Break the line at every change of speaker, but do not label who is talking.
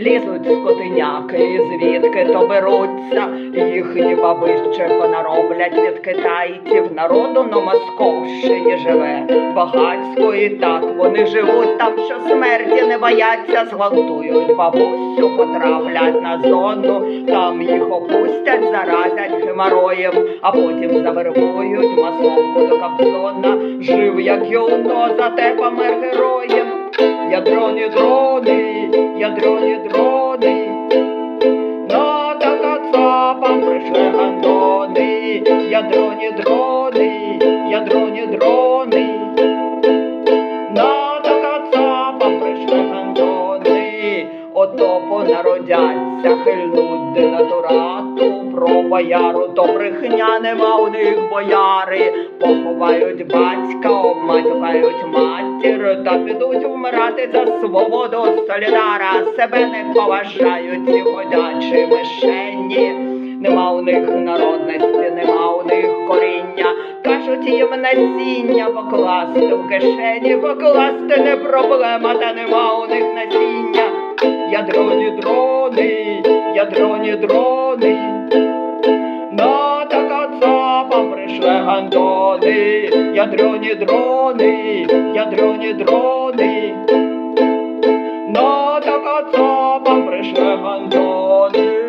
Лізуть скотиняки, звідки то беруться, їхні бабище понароблять від китайців. Народу на Московщині живе багатсько і так вони живуть там, що смерті не бояться, зґвалтують бабусю, потраплять на зону, там їх опустять, заразять гемороєм, а потім завербують масовку до Кобзона. Жив як юно, зате помер героєм. Я Ядроні дрони, ядроні дрони, на така цапам прийшли гандони, я дрони, ядроні дрони, ото понародяться, хильнуть денатурату, про бояру, то брехня нема у них бояри, поховають батька, обматюкають матір, та підуть вмирати за свободу солідара, себе не поважають ці ходячі мишені. Нема у них народності, нема у них коріння. Кажуть їм насіння покласти в кишені, покласти не проблема, та нема у них насіння. Ядроні дрони, ядроні дрони. На така цапа прийшли гандони, ядроні дрони, ядроні дрони. На така цапа прийшли гандони.